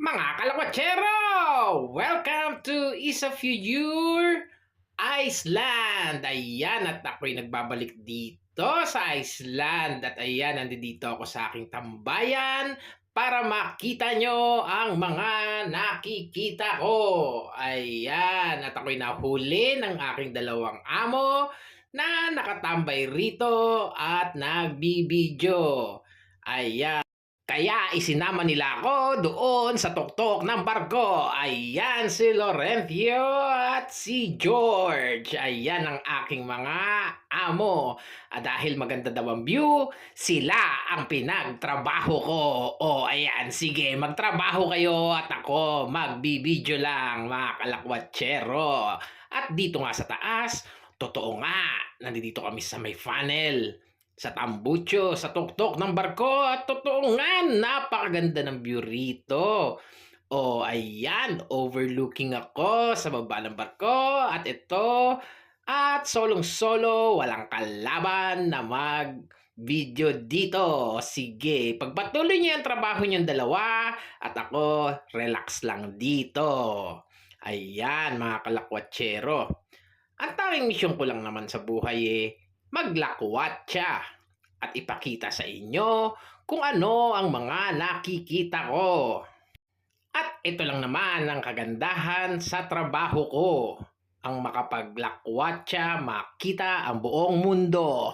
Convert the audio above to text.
Mga kalakwachero! Welcome to Isa Future Iceland! Ayan, at ako'y nagbabalik dito sa Iceland. At ayan, nandito ako sa aking tambayan para makita nyo ang mga nakikita ko. Ayan, at ako'y nahuli ng aking dalawang amo na nakatambay rito at nagbibidyo. Ayan. Kaya isinama nila ako doon sa tuktok ng barko. Ayan si Lorenzo at si George. Ayan ang aking mga amo. At dahil maganda daw ang view, sila ang pinagtrabaho ko. O ayan, sige, magtrabaho kayo at ako magbibideo lang mga kalakwatsero. At dito nga sa taas, totoo nga, nandito kami sa may funnel sa tambucho, sa tuktok ng barko. At totoo nga, napakaganda ng view rito. Oh, ayan, overlooking ako sa baba ng barko. At ito, at solong-solo, walang kalaban na mag video dito. Sige, pagpatuloy niyo ang trabaho niyong dalawa at ako, relax lang dito. Ayan, mga kalakwatsero. Ang tanging misyon ko lang naman sa buhay eh, maglakwat siya at ipakita sa inyo kung ano ang mga nakikita ko. At ito lang naman ang kagandahan sa trabaho ko. Ang makapaglakwat siya, makita ang buong mundo.